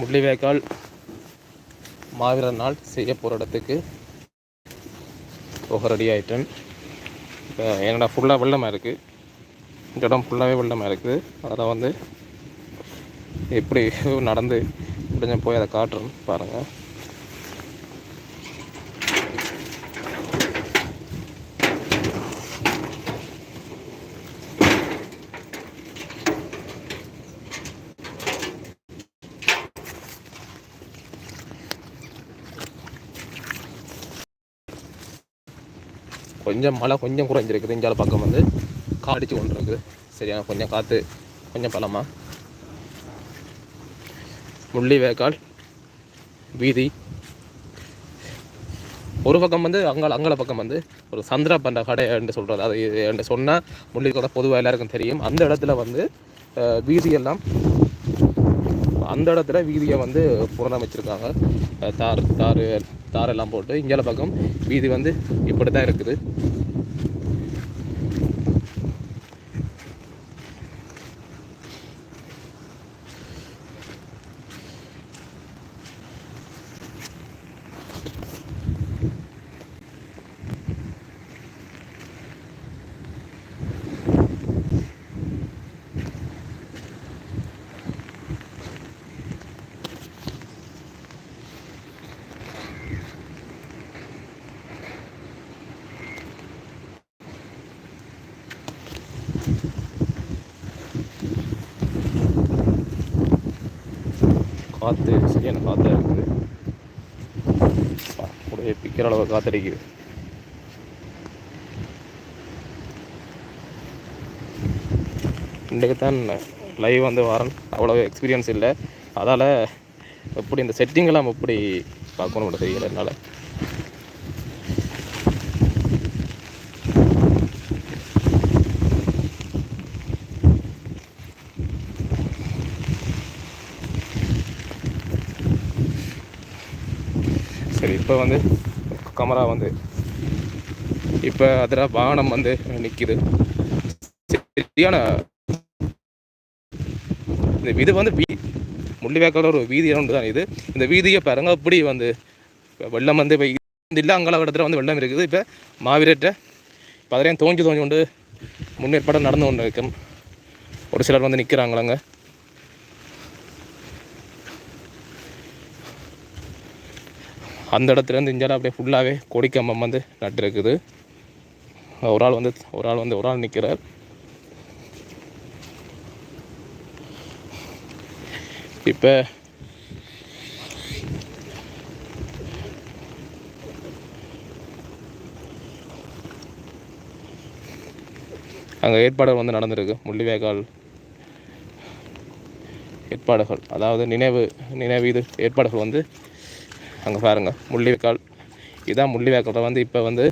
முள்ளிவேக்கால் மாவீரர் நாள் செய்ய போகிற இடத்துக்கு போக ரெடி ஆகிட்டேன் இப்போ என்னடா ஃபுல்லாக வெள்ளமாக இருக்குது இந்த இடம் ஃபுல்லாகவே வெள்ளமாக இருக்குது. அதில் வந்து எப்படி நடந்து முடிஞ்ச போய் அதை காட்டுறேன் பாருங்கள் கொஞ்சம் மழை கொஞ்சம் குறைஞ்சிருக்குது. இஞ்சால பக்கம் வந்து காடிச்சு கொண்டு இருக்குது சரியா கொஞ்சம் காற்று கொஞ்சம் பலமாக முள்ளிவேக்கால் வீதி. ஒரு பக்கம் வந்து அங்கால அங்கால பக்கம் வந்து ஒரு சந்திரா பண்ட கடை என்று சொல்கிறது அது என்று சொன்னால் முள்ளிக்கோட பொதுவாக எல்லாருக்கும் தெரியும். அந்த இடத்துல வந்து வீதியெல்லாம் அந்த இடத்துல வீதியை வந்து புனரமைச்சிருக்காங்க. தார் தார் தாரெல்லாம் போட்டு இங்கால பக்கம் வீதி வந்து இப்படி தான் இருக்குது. காற்று சரியான காற்றாக இருக்குது. அப்படியே பிக்கிற அளவு காற்றடிக்குது இன்றைக்கு தான் லைவ் வந்து வரேன். அவ்வளோ எக்ஸ்பீரியன்ஸ் இல்லை. அதால் எப்படி இந்த செட்டிங்கெல்லாம் எப்படி பார்க்கணும் தெரியல என்னால். சரி இப்போ வந்து கமரா வந்து இப்போ அதில் வாகனம் வந்து நிற்கிது சரியான இந்த இது வந்து வீ முள்ளிவேக்கால ஒரு வீதி ஒன்று தான் இது. இந்த வீதியை பாருங்க அப்படி வந்து வெள்ளம் வந்து இப்போ இந்த இல்லை அங்கால இடத்துல வந்து வெள்ளம் இருக்குது. இப்போ மாவீரட்ட இப்போ அதிலையும் தோஞ்சி தோஞ்சி கொண்டு முன்னேற்பாடு நடந்து கொண்டு இருக்கும் ஒரு சிலர் வந்து நிற்கிறாங்களாங்க அந்த இடத்துல இருந்து இந்தியாவில் அப்படியே ஃபுல்லாகவே கொடிக்கம்பம் வந்து நட்டுருக்குது ஒரு ஆள் வந்து ஒரு ஆள் வந்து ஒரு ஆள் நிற்கிறார் இப்போ அங்கே ஏற்பாடுகள் வந்து நடந்திருக்கு. முள்ளிவேகால் ஏற்பாடுகள் அதாவது நினைவு நினைவு இது ஏற்பாடுகள் வந்து அங்கே பாருங்கள் முள்ளிவாய்க்கால் இதுதான் முள்ளிவாய்க்கால் வந்து இப்போ வந்து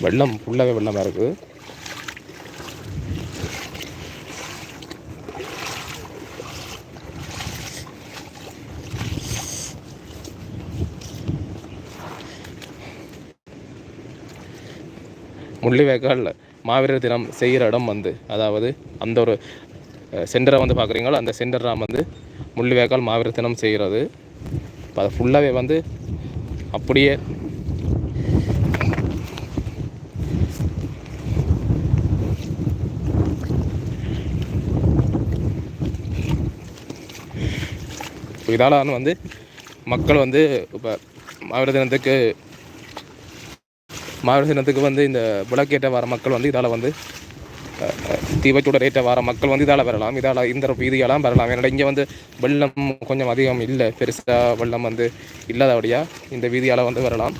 வெள்ளம் ஃபுல்லாகவே வெள்ளமாக இருக்குது முள்ளிவேக்கால் மாவீரர் தினம் செய்கிற இடம் வந்து அதாவது அந்த ஒரு சென்டரை வந்து பார்க்குறீங்களோ அந்த சென்டர் வந்து முள்ளிவேக்கால் மாவீரர் தினம் செய்கிறது. இப்போ அது ஃபுல்லாகவே வந்து அப்படியே இப்போ இதால் வந்து மக்கள் வந்து இப்போ மாவீர தினத்துக்கு மாவீரர் தினத்துக்கு வந்து இந்த விளக்கேற்ற வர மக்கள் வந்து இதால் வந்து தீபச்சூட ரேட்டை வர மக்கள் வந்து இதால் வரலாம். இதால் இந்த வீதியெல்லாம் வரலாம். ஏன்னா இங்கே வந்து வெள்ளம் கொஞ்சம் அதிகம் இல்லை. பெருசாக வெள்ளம் வந்து இல்லாதபடியாக இந்த வீதியால் வந்து வரலாம்.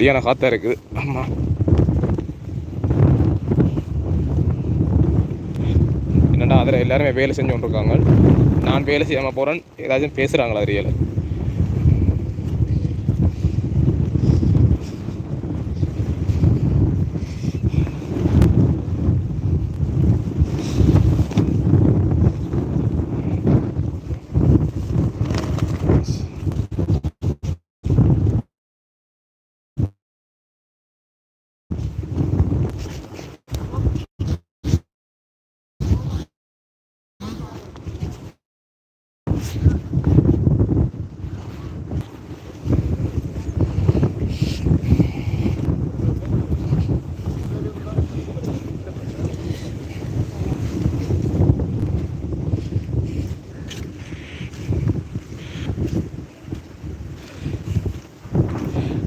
சரியான காத்தா இருக்குது. ஆமாம் என்னடா அதில் எல்லாருமே வேலை செஞ்சு கொண்டிருக்காங்க. நான் வேலை செய்யாமல் போகிறேன் ஏதாச்சும் பேசுகிறாங்களா தெரியல.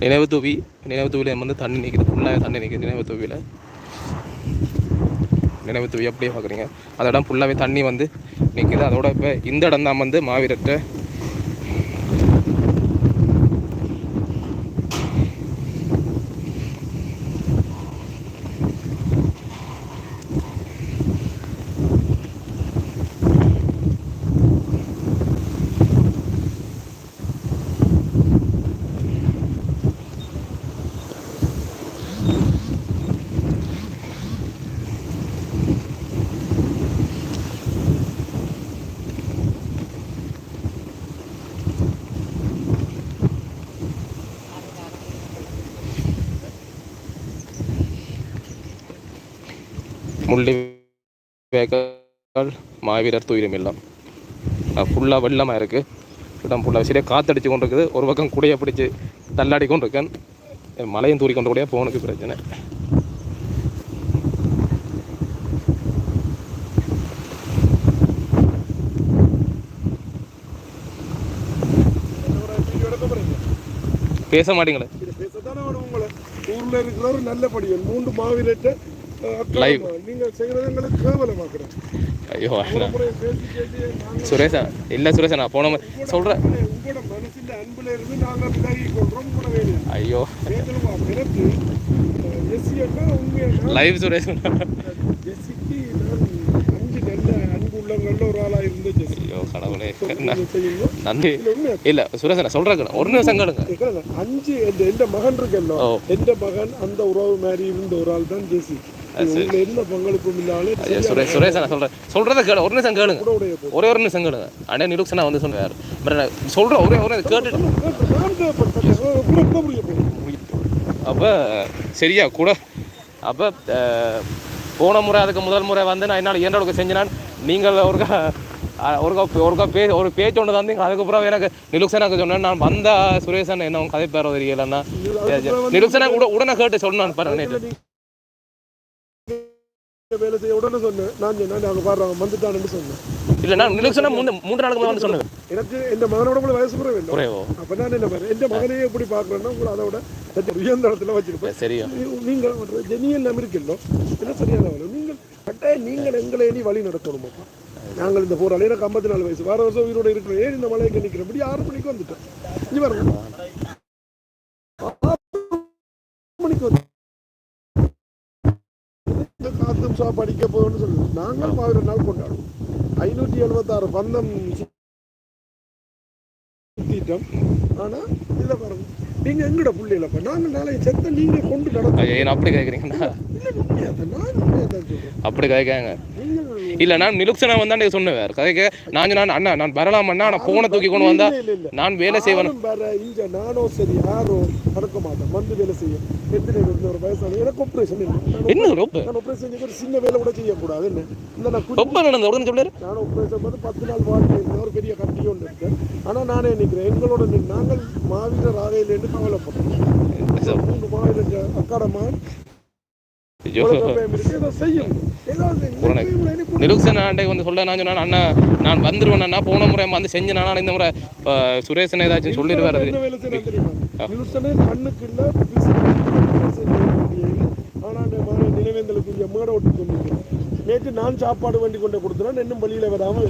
நினைவு தூவி நினைவு தூவில வந்து தண்ணி நிற்கிது ஃபுல்லாக தண்ணி நிற்கிது நினைவு தூவியில் நினைவு தூவி அப்படியே பார்க்குறீங்க அந்த இடம் ஃபுல்லாகவே தண்ணி வந்து நிற்கிது அதோட இப்போ இந்த இடம் தான் வந்து மாவீரற்ற முள்ளி மாவீரர் துயிலும் இல்லம் ஃபுல்லாக வெள்ளமாக இருக்குது இடம் ஃபுல்லாக சரியாக காற்றடிச்சு கொண்டு இருக்குது ஒரு பக்கம் குடையை பிடிச்சி தள்ளாடி கொண்டு இருக்கேன் மலையும் தூரி கொண்டு கூடிய போனுக்கு பிரச்சனை பேச மாட்டீங்களே பேசத்தானே வேணும் உங்களை ஊர்ல இருக்கிற நல்ல மூன்று மாவீரத்தை கேவலமாக்குறோம் ஐயோ சுரேஷா இல்லை சுரேஷா நான் போன சொல்கிறேன் ஐயோ லைவ் சுரேஷ் ஐயோ கடவுளே நன்றி இல்லை சுரேஷ் நான் சொல்கிறேன் ஒரு நிமிஷம் கேளுங்க அஞ்சு எந்த மகன் இருக்கല്ലോ ஓ. எந்த மகன் அந்த உறவு மாதிரி இருந்த ஒரு ஆள் தான் ஜெசி சுரேஷ் சுரேஷ் நான் சொல்கிறேன் சொல்கிறத கேளு. ஒரு நிமிஷம் கேளுங்க. ஒரே ஒரு நிமிஷம் கேளுங்க. அண்ணே நிலுக்ஷனா வந்து சொன்னார் பட் நான் சொல்கிறேன் ஒரே ஒரே கேட்டுட்டு. அப்போ சரியா கூட. அப்போ போன முறை அதுக்கு முதல் முறை வந்து நான் என்னால் இயன்றவளுக்கு செஞ்சினான் நீங்கள் ஒருக்கா ஒருக்கா ஒருக்கா பே ஒரு பேச்சு ஒன்று தந்தீங்க. அதுக்கப்புறம் எனக்கு நிலுக்ஷனாக்கு சொன்னேன். நான் வந்தா சுரேஷன் என்ன கதை பேர தெரியலன்னா நிலுக்ஷனா கூட உடனே கேட்டு சொன்னான் பாருங்க வேலை செய்ய உடனே சொன்னேன். நான் சொன்னேன் நாங்க பாடுறோம் வந்துட்டான்னு சொன்னேன். இல்லை நான் நிலுக்ஷனா மூணு மூன்று நாளுக்கு வந்து சொன்னேன். எனக்கு எந்த மகனோட கூட வயசு கூட வேண்டும். அப்ப நான் என்ன பாரு எந்த மகனையே எப்படி பாக்குறேன்னா உங்களை அதை விட சற்று உயர்ந்த இடத்துல வச்சிருப்பேன். சரியா? நீங்கள் ஜெனியல் இருக்கீங்களோ என்ன சரியான வேலை நீங்கள் கட்டாயம் நீங்கள் எங்களை இனி வழி நடத்தணும்? அப்பா. நாங்கள் இந்த போராளி எனக்கு ஐம்பத்தி நாலு வயசு வார வருஷம் உயிரோட இருக்கிறோம். ஏன் இந்த மலையை நிற்கிறோம் இப்படி ஆறு மணிக்கு வந்துட்டேன் இங்க பாருங்க. இந்த காத்தும் சா படிக்க போகணும்னு சொல்லுவோம் நாங்கள் ஆயிரம் நாள் கொண்டாடுவோம் ஐநூற்றி எழுபத்தாறு பந்தம் சுத்திட்டோம் ஆனா இதை பாருங்க நீங்க எங்கட புள்ளையிலப்பா நாங்கள் நாளைக்கு செத்த நீங்க கொண்டு நடத்த அப்படி சொல்றேன் அப்படி கேட்காங்க நீங்கள் இல்லை நான் நிலுக்ஷனா வந்தாண்டே சொன்னேன் கதைக்க நான் நான் அண்ணா நான் வரலாமண்ணா நான் ஃபோனை தூக்கி கொண்டு வந்தா. நான் வேலை செய்வேன் இங்க நானோ சரி யாரோ நடக்க மாட்டேன். வந்து வேலை செய்ய. எத்தனை ஒரு வயசான எனக்கு ஆப்ரேஷன் என்ன நான் ஆப்ரேஷன் செஞ்சு ஒரு சின்ன வேலை கூட செய்யக்கூடாது என்ன? நான் ரொம்ப நடந்த உடனே சொல்லிடு நான் ஆப்ரேஷன் வந்து பத்து நாள் வாழ்க்கை ஒரு பெரிய கட்டி ஒன்று இருக்கேன் ஆனா நானே நிற்கிறேன் எங்களோட நாங்கள் மாவீரர் ஆகையிலேருந்து கவலைப்படுறோம் மூணு மாவீரர் அக்காடமா நிலுக்ஷன் ஆண்டை வந்து சொல்ல நான் சொன்னேன் அண்ணா நான் வந்துருவேன் அண்ணா போன முறை வந்து செஞ்சு நான் இந்த முறை சுரேஷன் ஏதாச்சும் சொல்லிடுவாரு. கண்ணுக்கு இல்ல, நினைவேந்தலுக்கு மேடை கொண்டிருக்கிறேன். நேற்று நான் சாப்பாடு வண்டி கொண்டு கொடுத்துறேன் இன்னும் வழியில வராம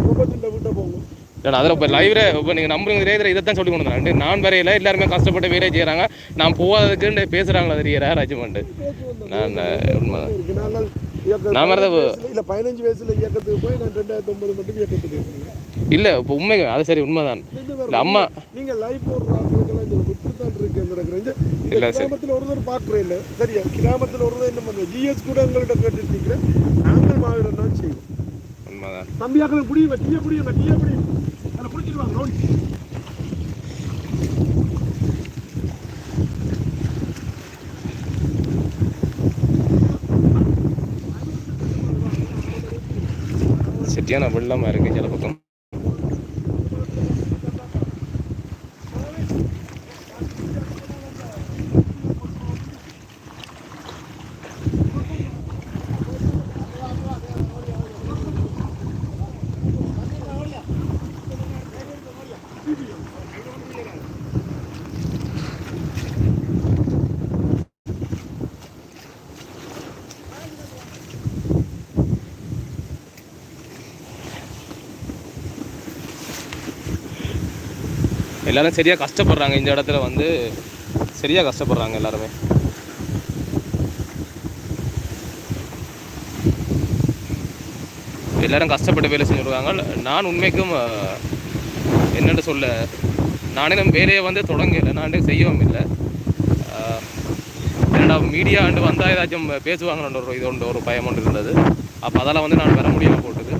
முப்பத்தின் வீட்டை போங்க நான் அதில் இப்போ லைவ்ல இப்போ நீங்கள் நம்புறீங்க ரேதில் இதை தான் சொல்லி கொண்டு நான் வரையில எல்லாருமே கஷ்டப்பட்டு வேலையை செய்கிறாங்க நான் போகாததுக்குன்னு பேசுகிறாங்களா தெரியற ராஜ்மெண்ட் நான் உண்மைதான். இருக்கு. நாங்கள் நான் வயசுல- இல்ல பதினஞ்சு வயசுல இயக்கத்துக்கு போய் நான் ரெண்டாயிரத்தி ஒன்பது மட்டும் இயக்கத்துக்கு. இல்லை இப்போ உண்மை அது சரி உண்மைதான். இல்ல, அம்மா நீங்க லைவ் இப்படித்தான் இருக்குங்கிறது இந்த இல்ல, சரி. கிராமத்துல ஒருத்தர் பாக்குறேன் இல்ல. சரியா கிராமத்துல ஒருத்தர் என்ன பண்ணுவோம் ஜிஎஸ் கூட எங்கள்கிட்ட கேட்டு இருக்கிறேன் நாங்கள் மாவீரன் தான் செய்வோம். உண்மைதான். தம்பியாக்களை புடியுங்க டீய புடியுங்க டீய புடியும் அதை பிடிச்சிடுவாங்க லோன் செட்டியான வெள்ளமாக இருக்குது சில பக்கம். எல்லாரும் சரியாக கஷ்டப்படுறாங்க இந்த இடத்துல வந்து. சரியாக கஷ்டப்படுறாங்க எல்லாருமே. எல்லாரும் கஷ்டப்பட்டு வேலை செஞ்சுருக்காங்க. நான் உண்மைக்கும் அஹ், சொல்ல நானே நம்ம வேலையை வந்து தொடங்கலை. நானே செய்யவும் இல்லை. என்னடா மீடியா ஆண்டு வந்தால் ஏதாச்சும் பேசுவாங்கன்ற ஒரு இது ஒன்று ஒரு பயம் ஒன்று இருந்தது. அப்போ அதெல்லாம் வந்து நான் வர முடியாமல் போட்டது.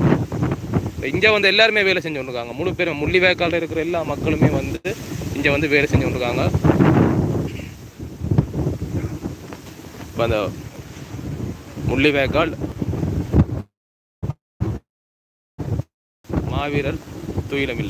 இங்கே வந்து எல்லாருமே வேலை செஞ்சு கொண்டிருக்காங்க. முழு பேரும் முள்ளி வேக்காலில் இருக்கிற எல்லா மக்களுமே வந்து இங்கே வந்து வேலை செஞ்சு கொண்டிருக்காங்க. இப்போ அந்த முள்ளி வேக்கால் மாவீரர் துயிலம்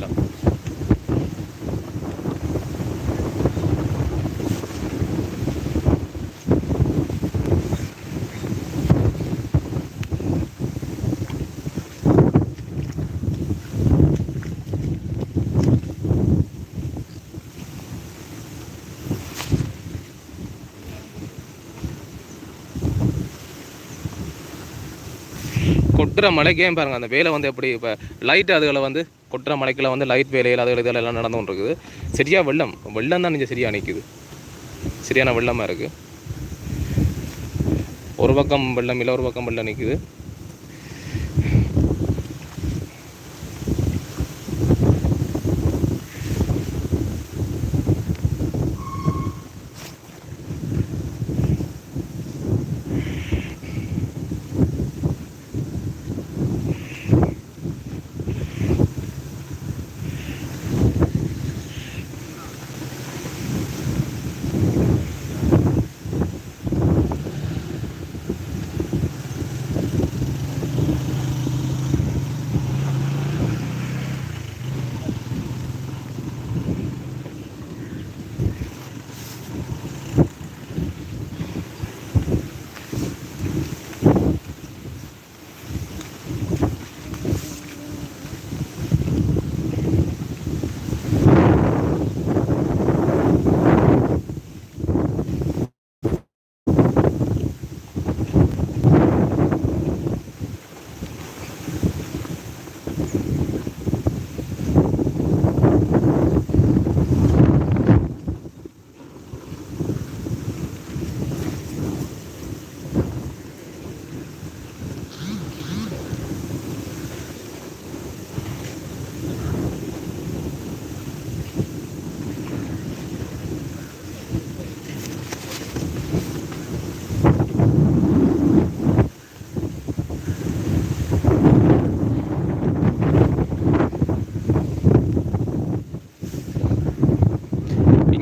கொட்டுற மலைக்கே பாருங்க அந்த வேலை வந்து எப்படி இப்போ லைட் அதுகளை வந்து கொட்டுற மலைக்குள்ள வந்து லைட் வேலையில் அதுகள் இதெல்லாம் எல்லாம் நடந்து கொண்டு இருக்குது சரியா வெள்ளம் வெள்ளம் தான் நீங்கள் சரியா நிற்குது சரியான வெள்ளமாக இருக்குது ஒரு பக்கம் வெள்ளம் இல்லை ஒரு பக்கம் வெள்ளம் நிற்குது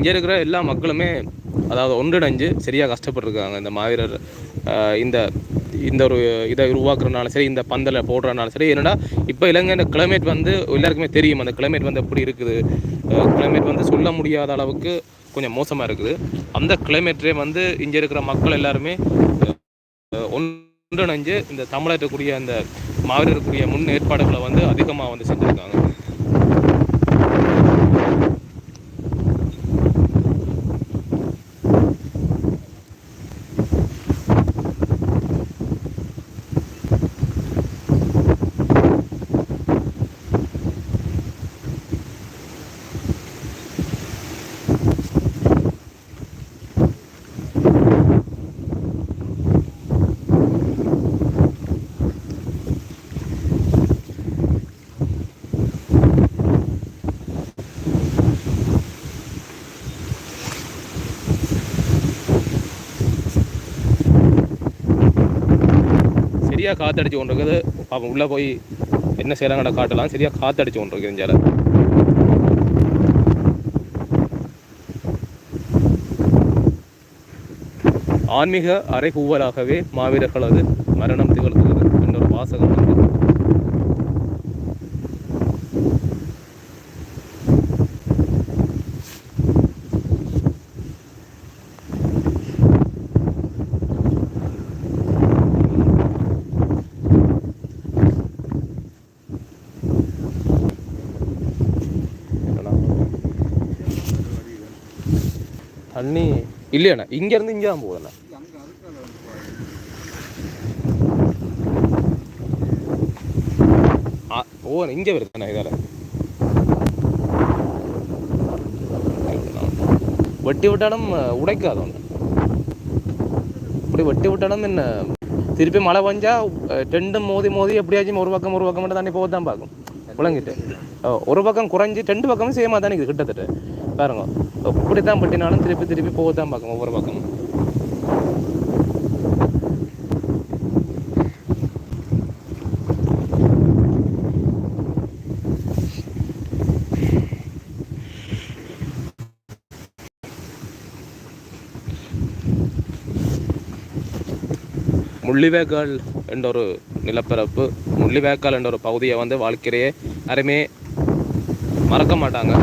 இங்கே இருக்கிற எல்லா மக்களுமே அதாவது ஒன்றிணைஞ்சு சரியாக கஷ்டப்பட்டிருக்காங்க. இந்த மாவீரர் இந்த இந்த ஒரு இதை உருவாக்குறதுனால சரி இந்த பந்தலை போடுறதுனால சரி என்னடா இப்போ இலங்கை கிளைமேட் வந்து எல்லாருக்குமே தெரியும். அந்த கிளைமேட் வந்து எப்படி இருக்குது? கிளைமேட் வந்து சொல்ல முடியாத அளவுக்கு கொஞ்சம் மோசமாக இருக்குது. அந்த கிளைமேட்டே வந்து இங்கே இருக்கிற மக்கள் எல்லாருமே ஒன்றிணைஞ்சு இந்த தமிழகத்துக்குரிய அந்த மாவீரருக்குரிய முன் ஏற்பாடுகளை வந்து அதிகமாக வந்து செஞ்சுருக்காங்க. சரியாக காத்தடிச்சு கொண்டு இருக்குது பாப்போம் உள்ளே போய் என்ன செய்கிறாங்கட காட்டலாம் சரியாக காத்தடிச்சு கொண்டு இருக்குது இஞ்சால ஆன்மீக அறைகூவலாகவே மாவீரர்களது மரணம் திகழ்கிறது. என்ற ஒரு வாசகம் வந்து தண்ணி இல்லையாண்ணா இங்கேருந்து இங்கே தான் போகுதுண்ணா ஆ, ஓ இங்கே வருதுண்ணா இதால். வெட்டி விட்டாலும் உடைக்காது ஒன்று இப்படி வெட்டி விட்டாலும் என்ன? திருப்பி மழை பெஞ்சா டெண்டும் மோதி மோதி எப்படியாச்சும் ஒரு பக்கம் ஒரு பக்கம் மட்டும் தண்ணி போக தான் பார்க்கும். விளங்கிட்டு. ஒரு பக்கம் குறைஞ்சி ரெண்டு பக்கமும் சேமாக தானே இருக்குது கிட்டத்தட்ட. பாருங்க. இப்படி தான் பட்டினாலும் திருப்பி திருப்பி போக தான் பார்க்கும் ஒவ்வொரு பக்கமும். முள்ளிவேக்கால் என்ற ஒரு நிலப்பரப்பு முள்ளிவேக்கால் என்ற ஒரு பகுதியை வந்து வாழ்க்கையிலேயே யாருமே மறக்க மாட்டாங்க.